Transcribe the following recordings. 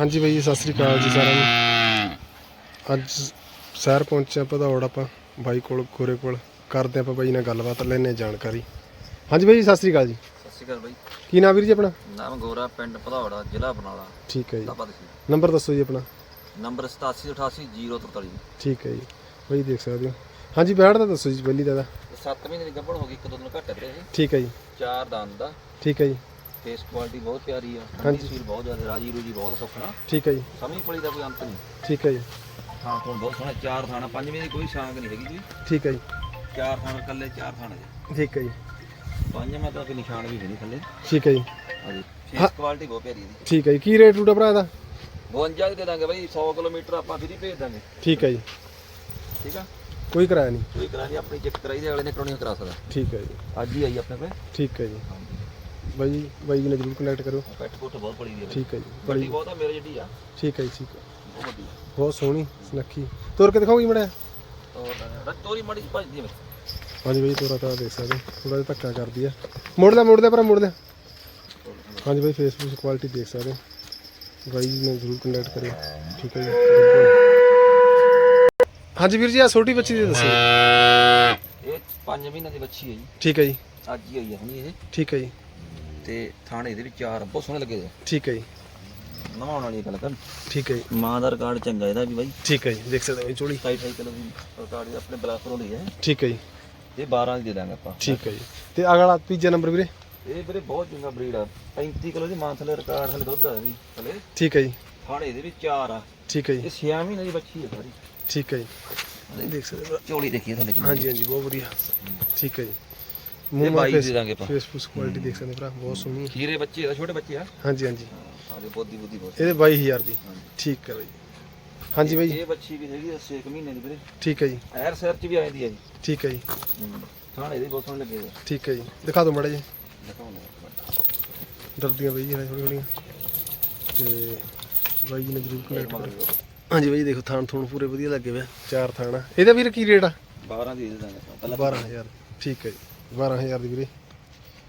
ਹਾਂਜੀ ਬਾਈ ਜੀ ਸਤਿ ਸ੍ਰੀ ਅਕਾਲ ਜੀ ਸਾਰਿਆਂ ਨੂੰ। ਅੱਜ ਸ਼ਹਿਰ ਪਹੁੰਚੇ ਆਪਾਂ ਭਦੌੜ ਆਪਾਂ ਬਾਈ ਕੋਲ ਗੋਰੇ ਕੋਲ। ਕਰਦੇ ਆਪਾਂ ਬਾਈ ਨਾਲ ਗੱਲਬਾਤ ਲੈਣੇ ਜਾਣਕਾਰੀ। ਹਾਂਜੀ ਬਾਈ ਜੀ ਸਤਿ ਸ੍ਰੀ ਅਕਾਲ ਜੀ। ਸਤਿ ਸ਼੍ਰੀ ਅਕਾਲ ਬਾਈ। ਕੀ ਨਾਮ ਵੀਰ ਜੀ ਆਪਣਾ? ਨਾਮ ਗੋਰਾ ਪਿੰਡ ਭਦੌੜਾ ਜ਼ਿਲ੍ਹਾ ਬਰਨਾਲਾ। ਠੀਕ ਹੈ ਜੀ। ਤਾਬਾ ਤਹਿਸੀਲ ਨੰਬਰ ਦੱਸੋ ਜੀ ਆਪਣਾ। ਨੰਬਰ 8788 ਠੀਕ ਹੈ ਜੀ। ਬਾਈ ਦੇਖ ਸਕਦੇ ਹੋ। ਹਾਂਜੀ ਬੈਠ ਦਾ ਦੱਸੋ ਜੀ ਪਹਿਲੀ ਦਾ ਇਹਦਾ। 7 ਮਹੀਨੇ ਦੀ ਗੱਭਣ ਹੋ ਗਈ ਇੱਕ ਦੋ ਦਿਨ ਘੱਟ ਹੈ ਵੀਰੇ ਇਹ ਠੀਕ ਹੈ ਜੀ। ਚਾਰ ਦੰਦ ਦਾ ਠੀਕ ਹੈ ਜੀ। ਫੇਸ ਕੁਆਲਿਟੀ ਬਹੁਤ ਪਿਆਰੀ ਆ ਹਾਂਜੀ। ਸੀਲ ਬਹੁਤ ਜ਼ਿਆਦਾ ਰਾਜੀ ਰੂਜੀ ਬਹੁਤ ਸੁਖਣਾ ਠੀਕ ਹੈ ਜੀ ਸਮੀ ਪਲੀ ਦਾ ਕੋਈ ਅੰਤ ਨਹੀਂ ਠੀਕ ਹੈ ਜੀ ਹਾਂ ਕੋਲ ਬਹੁਤ ਸੋਹਣਾ ਚਾਰ ਥਾਣਾ ਪੰਜਵੇਂ ਦੀ ਕੋਈ ਸ਼ਾਂਕ ਨਹੀਂ ਹੈਗੀ ਜੀ ਠੀਕ ਹੈ ਜੀ ਚਾਰ ਥਾਣਾ ਕੱਲੇ ਚਾਰ ਥਾਣਾ ਜੀ ਠੀਕ ਹੈ ਜੀ ਪੰਜਵਾਂ ਤਾਂ ਕੋਈ ਨਿਸ਼ਾਨ ਵੀ ਹੈ ਨਹੀਂ ਥੱਲੇ ਠੀਕ ਹੈ ਜੀ ਹਾਂਜੀ ਹਾਂ। ਫੇਸ ਕੁਆਲਿਟੀ ਬਹੁਤ ਪਿਆਰੀ ਦੀ ਠੀਕ ਹੈ ਜੀ ਕੀ ਰੇਟ ਰੂਟ ਭਰਾ ਇਹਦਾ 52 ਦੀ ਦਾਂਗੇ ਬਾਈ 100 ਕਿਲੋਮੀਟਰ ਆਪਾਂ ਫ੍ਰੀ ਭੇਜ ਦਾਂਗੇ ਠੀਕ ਹੈ ਜੀ ਠੀਕ ਆ ਕੋਈ ਕਿਰਾਇਆ ਨਹੀਂ ਕੋਈ ਕਰਾ ਨਹੀਂ ਆਪਣੀ ਚੈੱਕ ਕਰਾਈ ਦੇ ਅਗਲੇ ਨੇ ਕਰਾਉਣੀ ਕਰਾ ਸਕਦਾ ਠੀਕ ਹੈ ਜੀ ਅੱਜ ਹੀ ਆਈ ਆਪਣੇ ਕੋਲ ਠੀਕ ਹੈ ਜੀ ਬਾਈ ਜੀ ਬਾਈ ਜੀ ਨਾਲ ਜਰੂਰ ਕੰਟੈਕਟ ਕਰੋ ਪੈਟ ਕੋਟ ਬਹੁਤ ਬੜੀ ਦੀ ਹੈ। ਠੀਕ ਹੈ ਜੀ ਬੜੀ ਬਹੁਤ ਆ ਮੇਰੇ ਜਿਹੜੀ ਆ। ਠੀਕ ਹੈ ਜੀ ਠੀਕ ਹੈ। ਬਹੁਤ ਵੱਡੀ ਬਹੁਤ ਸੋਹਣੀ ਸੁਨੱਖੀ। ਤੁਰ ਕੇ ਦਿਖਾਓਗੀ ਮੜਿਆ ਔਰ ਰਤੋਰੀ ਮੜੀ ਭੱਜਦੀ ਹੈ ਹਾਂਜੀ ਬਾਈ ਤੋਰਾ ਤਾਂ ਦੇਖ ਸਕਦੇ ਥੋੜਾ ਜਿਹਾ ਧੱਕਾ ਕਰਦੀ ਆ ਮੁੜ ਲੈ ਮੁੜ ਲੈ ਪਰ ਮੁੜ ਲੈ। ਹਾਂਜੀ ਬਾਈ ਫੇਸਬੁੱਕ ਕੁਆਲਿਟੀ ਦੇਖ ਸਕਦੇ ਹੋ। ਬਾਈ ਜੀ ਨਾਲ ਜਰੂਰ ਕੰਟੈਕਟ ਕਰਿਓ। ਠੀਕ ਹੈ ਜੀ ਹਾਂਜੀ ਵੀਰ ਜੀ ਆ ਛੋਟੀ ਬੱਚੀ ਦੀ ਦੱਸੋ। ਇਹ 5 ਮਹੀਨੇ ਦੀ ਬੱਚੀ ਹੈ ਜੀ। ਠੀਕ ਹੈ ਜੀ। ਅੱਜ ਹੀ ਆਈ ਹੈ ਹੁਣੀ ਇਹ। ਠੀਕ ਹੈ ਜੀ। ਤੇ ਥਾਣੇ ਦੇ ਵਿੱਚ ਚਾਰ ਬਹੁਤ ਸੋਹਣੇ ਲੱਗੇ ਹੋਏ ਠੀਕ ਹੈ ਜੀ। ਨਵਾਉਣ ਵਾਲੀ ਗੱਲ ਕਰ ਠੀਕ ਹੈ ਜੀ। ਮਾਂ ਦਾ ਰਿਕਾਰਡ ਚੰਗਾ ਇਹਦਾ ਵੀ ਬਾਈ। ਠੀਕ ਹੈ ਜੀ ਦੇਖ ਸਕਦੇ ਹੋ ਚੋਲੀ। 28 28 ਕਿਲੋ ਦੀ ਰਿਕਾਰਡ ਆਪਣੇ ਬਲਾਸਪੁਰੋਂ ਲਈ ਹੈ ਠੀਕ ਹੈ ਜੀ। ਇਹ 12 ਦੀ ਦੇ ਦਾਂਗੇ ਆਪਾਂ। ਠੀਕ ਹੈ ਜੀ। ਤੇ ਅਗਲਾ ਤੀਜਾ ਨੰਬਰ ਵੀਰੇ? ਇਹ ਵੀਰੇ ਬਹੁਤ ਚੰਗਾ ਬਰੀਡ ਆ। 35 ਕਿਲੋ ਦੀ ਮਾਂ ਥੱਲੇ ਰਿਕਾਰਡ ਹਲੇ ਦੁੱਧ ਆ ਵੀ ਥੱਲੇ। ਠੀਕ ਹੈ ਜੀ। ਥਾਣੇ ਦੇ ਵਿੱਚ ਚਾਰ ਆ। ਠੀਕ ਹੈ ਜੀ। ਇਹ 6 ਮਹੀਨੇ ਦੀ ਬੱਚੀ ਹੈ ਸਾਰੀ। ਠੀਕ ਹੈ ਜੀ। ਦੇਖ ਸਕਦੇ ਹੋ। ਝੋਲੀ ਦੇਖੀਏ ਥੱਲੇ ਹਾਂਜੀ ਹਾਂਜੀ ਬਹੁਤ ਵਧੀਆ। ਠੀਕ ਹੈ ਜੀ। ਇਹ ਬਾਈ ਦੇ ਦਾਂਗੇ ਆਪਾਂ। ਫੇਸਬੁੱਕ ਕੁਆਲਿਟੀ ਦੇਖ ਸਕਦੇ ਭਰਾ ਬਹੁਤ ਸੋਹਣੀ। ਹੈ ਹੀਰੇ ਬੱਚੇ ਆ ਛੋਟੇ ਬੱਚੇ ਆ? ਹਾਂਜੀ ਹਾਂਜੀ। ਆਦੇ ਬੋਦੀ ਬੁੱਧੀ ਬਹੁਤ ਇਹਦੇ 22000 ਦੀ। ਠੀਕ ਹੈ ਬਾਈ। ਹਾਂਜੀ ਬਾਈ। ਇਹ ਬੱਚੀ ਵੀ ਹੈਗੀ 6 ਮਹੀਨੇ ਦੀ ਵੀਰੇ। ਠੀਕ ਹੈ ਜੀ। ਐਰ ਸਰ ਚ ਵੀ ਆ ਜਾਂਦੀ ਹੈ ਜੀ। ਠੀਕ ਹੈ ਜੀ। ਥਾਣੇ ਦੇ ਬਹੁਤ ਸੋਹਣੇ ਲੱਗੇ ਹੋਏ ਆ। ਠੀਕ ਹੈ ਜੀ। ਦਿਖਾ ਦਿਓ ਮੜਾ ਜੀ ਦਿਖਾਉਂਦਾ ਡਰਦੀਆਂ ਬਾਈ ਜੀ ਥੋੜੀ ਥੋੜੀਆਂ ਤੇ ਬਾਈ ਜੀ ਨੇ ਜਰੂਰ ਕੰਟੈਕਟ ਕਰੋ। ਹਾਂਜੀ ਬਾਈ ਦੇਖੋ ਥਾਣ ਥੂਣ ਪੂਰੇ ਵਧੀਆ ਲੱਗੇ ਆ। ਚਾਰ ਥਾਣ। ਇਹਦਾ ਵੀਰ ਕੀ ਰੇਟ ਆ? 12 ਦੀ ਦੇ ਦਾਂਗੇ ਆਪਾਂ। ਪਹਿਲਾਂ 12000 ਠੀਕ ਹੈ ਜੀ। 12000 ਦੀ ਵੀਰੇ।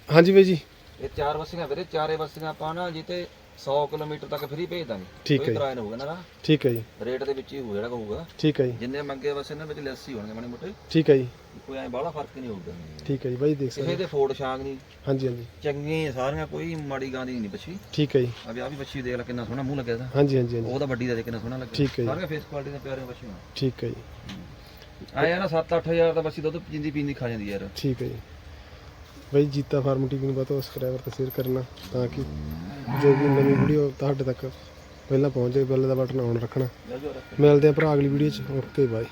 ਹਾਂਜੀ ਬਾਈ ਜੀ। ਇਹ ਚਾਰ ਬੱਸੀਆਂ ਵੀਰੇ ਚਾਰੇ ਬੱਸੀਆਂ ਆਪਾਂ ਨਾ ਜਿੱਤੇ 100 ਕਿਲੋਮੀਟਰ ਤੱਕ ਫ੍ਰੀ ਭੇਜ ਦਾਂਗੇ। ਠੀਕ ਹੈ ਕੋਈ ਜੀ। ਕਿਰਾਇਆ ਨਹੀਂ ਹੋਊਗਾ। ਠੀਕ ਹੈ ਜੀ। ਰੇਟ ਦੇ ਵਿੱਚ ਹੀ ਹੋਊਗਾ ਜਿਹੜਾ ਹੋਊਗਾ ਠੀਕ ਹੈ ਜੀ। ਜਿੰਨੇ ਮੰਗੇ ਬਸ ਇਹਨਾਂ ਵਿੱਚ ਲੈਸ ਹੀ ਹੋਣਗੇ ਮਾੜੇ ਮੋਟੇ। ਠੀਕ ਹੈ ਜੀ। ਕੋਈ ਐ ਬਾਹਲਾ ਫ਼ਰਕ ਨਹੀਂ ਹੋਊਗਾ। ਠੀਕ ਹੈ ਜੀ ਬਾਈ ਦੇਖ ਕਿਸੇ ਸਕਦੇ ਦੇ ਫੋੜ ਛਾਂਗ ਨਹੀਂ ਹਾਂਜੀ ਹਾਂਜੀ। ਚੰਗੀਆਂ ਸਾਰੀਆਂ ਕੋਈ ਮਾੜੀ ਗਾਂ ਦੀ ਨਹੀਂ ਬੱਚੀ ਠੀਕ ਹੈ ਜੀ। ਆ ਵੀ ਆ ਵੀ ਬੱਚੀ ਦੇਖ ਲੈ ਕਿੰਨਾ ਸੋਹਣਾ ਮੂੰਹ ਲੱਗਿਆ ਇਹਦਾ। ਹਾਂਜੀ ਹਾਂਜੀ ਹਾਂਜੀ। ਉਹਦਾ ਵੱਡੀ ਦਾ ਦੇਖ ਕਿੰਨਾ ਸੋਹਣਾ ਲੱਗਿਆ। ਠੀਕ ਹੈ ਜੀ। ਸਾਰੀਆਂ ਫੇਸ ਕੁਆਲਿਟੀ ਦੇ ਪਿਆਰੇ ਬੱਚੀਆਂ ਠੀਕ ਹੈ ਜੀ। ਆਇਆ ਨਾ 7-8000 ਦਾ ਬੱਚੀ ਦੁੱਧ ਜਿੰਦੀ ਪੀਂਦੀ ਖਾ ਜਾਂਦੀ ਯਾਰ। ਠੀਕ ਹੈ ਜੀ। ਬਾਈ ਜੀਤਾ ਫਾਰਮ ਟੀਵੀ ਨੂੰ ਬਤੋ ਸਬਸਕ੍ਰਾਈਬਰ ਤੇ ਸ਼ੇਅਰ ਕਰਨਾ ਤਾਂ ਕਿ ਜੋ ਵੀ ਨਵੀਂ ਵੀਡੀਓ ਤੁਹਾਡੇ ਤੱਕ ਪਹਿਲਾਂ ਪਹੁੰਚ ਜਾਏ ਬੈਲ ਦਾ ਬਟਨ ਆਨ ਰੱਖਣਾ। ਮਿਲਦੇ ਆ ਭਰਾ ਅਗਲੀ ਵੀਡੀਓ 'ਚ। Okay bye